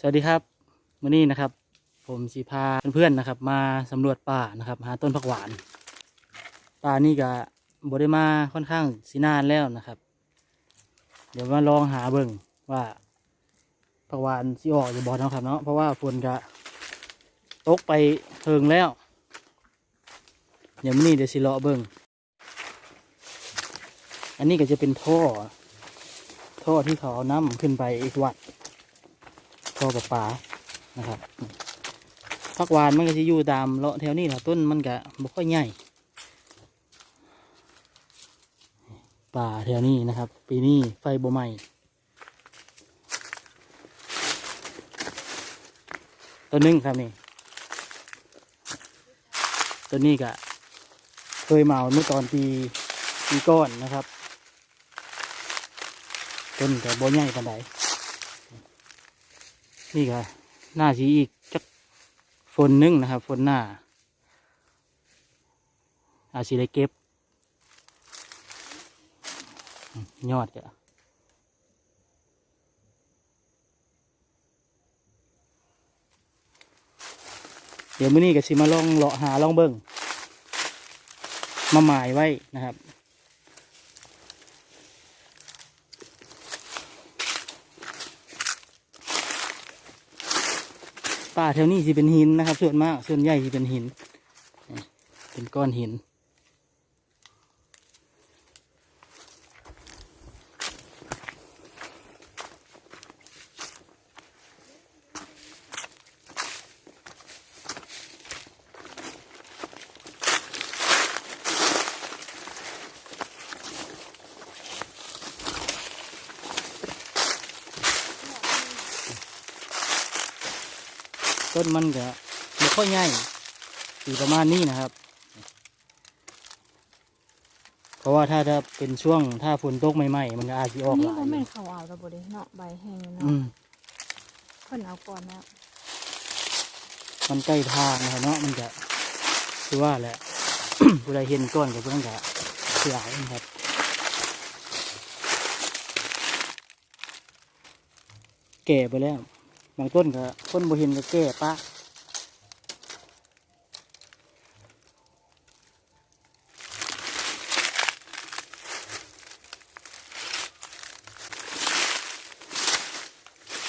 สวัสดีครับวันนี้นะครับ ผมสีพาเพื่อนๆนะครับ มาสำรวจป่านะครับหาต้นผักหวานป่านี่ก็บได้มาค่อนข้างสีนานแล้วนะครับ เดี๋ยวมาลองหาเบิ่งว่าผักหวานสีออกอยู่บ่เนาะครับเนาะเพราะว่าฝนก็ตกไปเทิงแล้ว เดี๋ยวมานี้เดี๋ยวสิเลาะเบิ่งอันนี้ก็จะเป็นท่อ ท่อที่เขาเอาน้ำขึ้นไปวัด ท่อประปานะครับผักวานมันก็จะอยู่ตามเลาะแถวนี้แหละต้นมันก็บ่ค่อยใหญ่ป่าแถวนี้นะครับ ปีนี้ไฟบ่ไหม้ต้นหนึงครับนี่ต้นนี้ก็เคยเมาเมื่อตอนปีปีก้อนนะครับ ต้นก็บ่ใหญ่ปานใด นี่ก็หน้าสีอีกจักฝนนึงนะครับ ฝนหน้า อาสีได้เก็บ ยอดก็เดี๋ยวมื้อนี้ก็สิมาลองเลาะหาลองเบิ่งมาหมายไว้นะครับ ป่าแถวนี้สิเป็นหินนะครับ ส่วนมากส่วนใหญ่สิเป็นหิน เป็นก้อนหิน ต้นมันก็ไม่ค่อยใหญ่สีประมาณนี้นะครับ เพราะว่าถ้าถ้าเป็นช่วงถ้าฝนตกใหม่ๆมันก็อาจจะออกหนี่ลายบ่แม่นเขาเอาแล้วบ่เด้เนาะใบแห้งอืเนาะมเพิ่นเอาก่อนแล้วมันใกล้ทางนะครับเนาะมันจะคือว่าแหละ ผู้ใดเห็นก้อนก็เพื่อนก็เสียเอานะครับ แก่ไปแล้ว บางต้นก็ต้นบเห็นก็แก่ปะ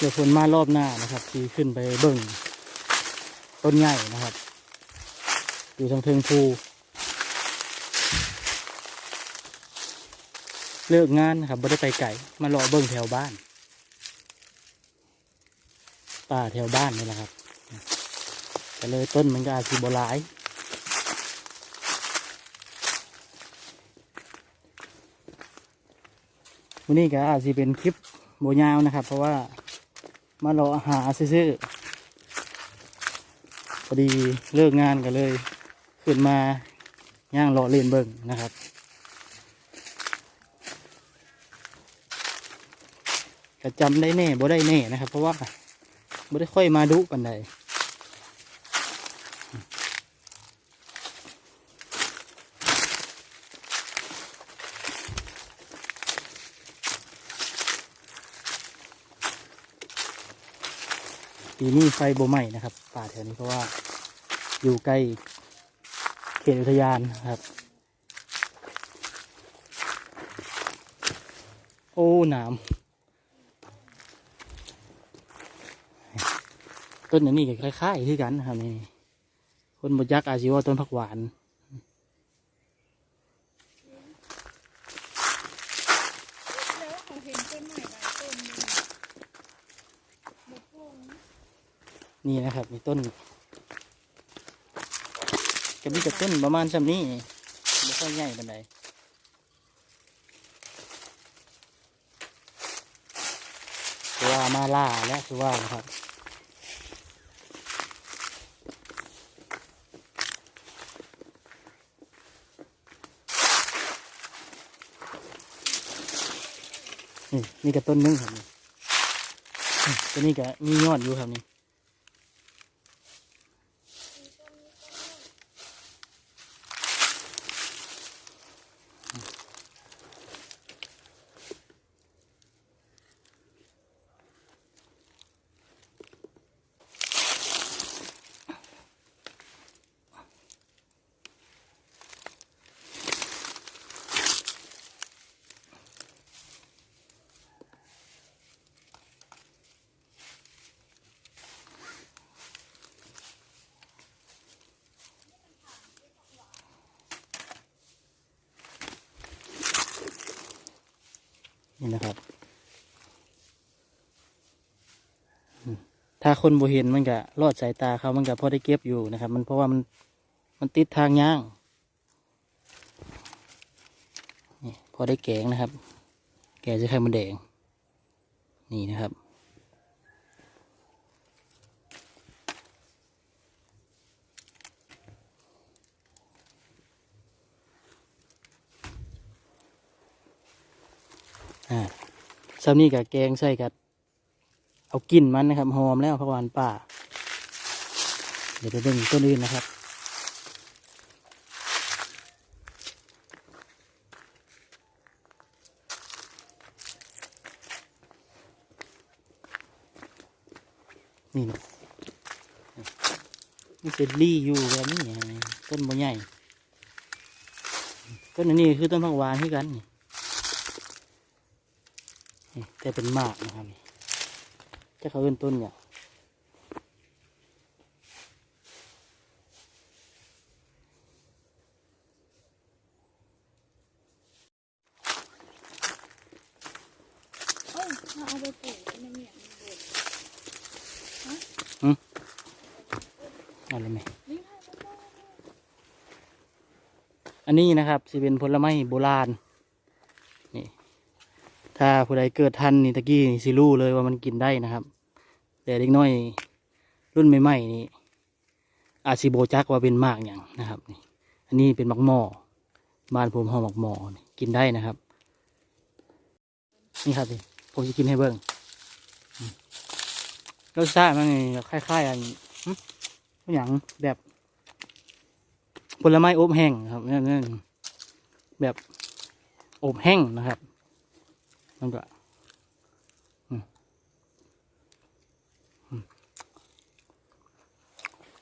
เดี๋ยวฝนมารอบหน้านะครับที่ขึ้นไปเบิ่งต้นใหญ่นะครับ อยู่ทางเทิงภูเลิกงานนะครับไม่ได้ไปไก่มารอเบิ่งแถวบ้าน ป่าแถวบ้านนี่แหละครับแต่เลยต้นมันก็อาจสิบหลายวันนี้ก็อาจจะเป็นคลิปโบยาวนะครับ เพราะว่ามาเราหาซื้อพอดีเลิกงานก็เลย ขึ้นมาย่างรอเลนเบิ่งนะครับก็จำได้แน่บ่ได้แน่นะครับ เพราะว่า บ่ได้ค่อยมาดุปันใดปีนี้ไฟบ่ไหม้นะครับ ป่าแถวนี้เพราะว่าอยู่ใกล้เขตอุทยานครับ โอ้หนาม ต้นอันนี้ก็คล้ายๆคือกันนะครับนี่คนบดยักษ์อาชีว่าต้นผักหวาน แล้วเขาเห็นต้นใหม่หลายต้นนี่นี่นะครับมีต้นก็มีกับต้นประมาณจำนี้ไม่ค่อยใหญ่ปานใดคือว่ามาล่าและคือว่านะครับ นี่นี่กับต้นนึงครับนี่ตัวนี้ก็มียอดอยู่ครับนี่ นี่นะครับ ถ้าคนบ่เห็นมันก็ลอดสายตาเขามันก็พอได้เก็บอยู่นะครับ มันเพราะว่ามันมันติดทางย่างนี่พอได้แกงนะครับ แกงจะไข่มันแดง นี่นะครับ อ่าซ้ำนี่กับแกงใส่กับเอากินมันนะครับหอมแล้วผักหวานป่า เดี๋ยวไปเบิ่งต้นอื่นนะครับนี่นะนี่เซลลี่อยู่แบบนี้ต้นบ่ใหญ่ต้นอันนี้คือต้นผักหวานที่กันนี่ แต่เป็นหมากนะครับนี่จะเขาเอิ้นต้นเนี่ยงเอ้ยถ้าเอาไปปลูกมันเนี่ยมันโดดเอะไรไหมนี่ให้มันได้อันนี้นะครับสิเป็นผลไม้โบราณนี่ ถ้าผู้ใดเกิดทันนี่ตะกี้นี่สิรู้เลยว่ามันกินได้นะครับ แต่เด็กน้อยรุ่นใหม่ๆนี่อาจสิโบจักว่าเป็นมากอย่างนะครับนี่อันนี้เป็นหมักหม้อบ้านผมห่อหมักหม้อกินได้นะครับ นี่ครับนี่ผมจะกินให้เบิ้งรสชาติมันนี่คล้ายๆอันอหย่างแบบผลไม้อบแห้งครับนั่นนั่นแบบอบแห้งนะครับ มันก็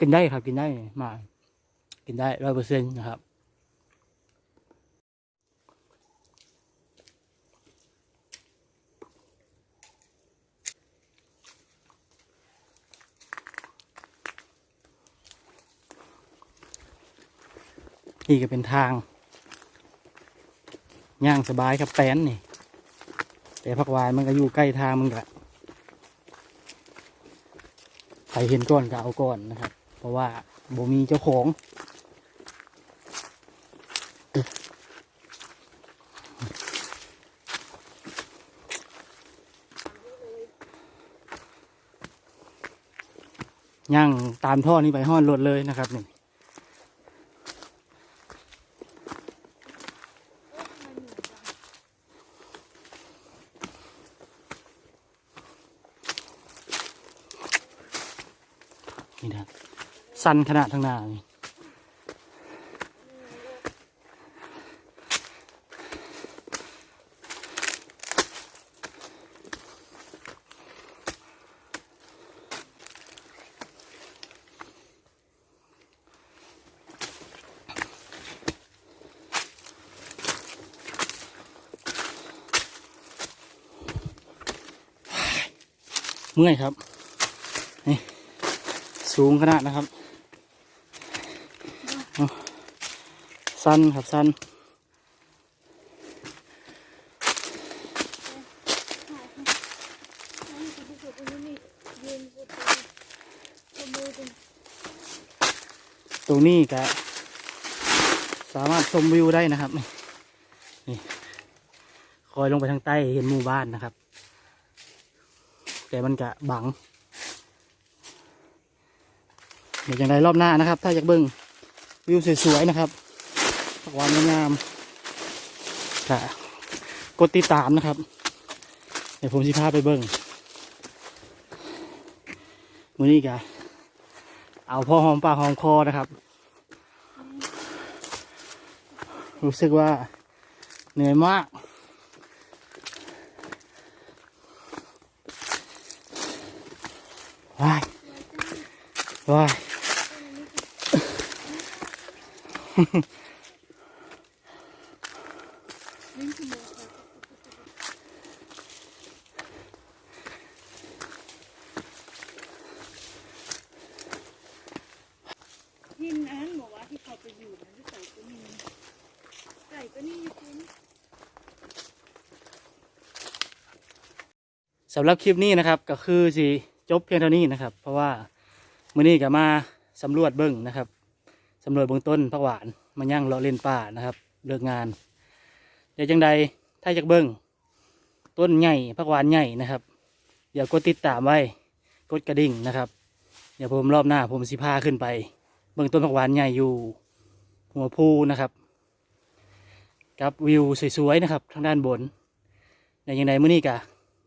กินได้ครับกินได้มา กินได้ร้อยเปอร์เซ็นต์นะครับนี่ก็เป็นทางย่างสบายครับแป้นนี่ แต่ผักหวานมันก็อยู่ใกล้ทางมันก็ใครเห็นก่อนก็เอาก่อนนะครับ เพราะว่าบ่มีเจ้าของย่างตามท่อนี้ไปห้อนรถเลยนะครับนี่นะครับ สั้นขนาดทางหน้านี่เมื่อยครับ นี่ สูงขนาดนะครับเอา สั้นครับสั้นตรงนี้ก็สามารถชมวิวได้นะครับ นี่คอยลงไปทางใต้เห็นหมู่บ้านนะครับ แต่มันกะบังเดี๋ยวอย่างไรรอบหน้านะครับ ถ้าอยากเบิ่งวิวสวยๆนะครับ ผักหวานงามๆก็กดติดตามนะครับ เดี๋ยวผมสิพาไปเบิ่งมือนี้กะเอาพอหอมปากหอมคอนะครับ รู้สึกว่าเหนื่อยมาก ว้าย ว้าย ลิ้นขโมยไปหินอันนั้นบอกว่าที่เขาไปอยู่นะที่ใส่ก็มีไก่ก็นี่คุณ สำหรับคลิปนี้นะครับก็คือสิจบเพียงเท่านี้นะครับ เพราะว่ามื้อนี้ก็มาสำรวจเบิ้งนะครับสำรวจเบื้องต้นผักหวานมาย่างเลาะเล่นป่านะครับเลิกงาน เดี๋ยวจังใดถ้าอยากเบิ้งต้นใหญ่ผักหวานใหญ่นะครับเดี๋ยวกดติดตามไว้กดกระดิ่งนะครับ เดี๋ยวผมรอบหน้าผมสิพาขึ้นไปเบื้องต้นผักหวานใหญ่อยู่หัวภูนะครับ กับวิวสวยๆนะครับทางด้านบนในย่างไรมื้อนี้กะ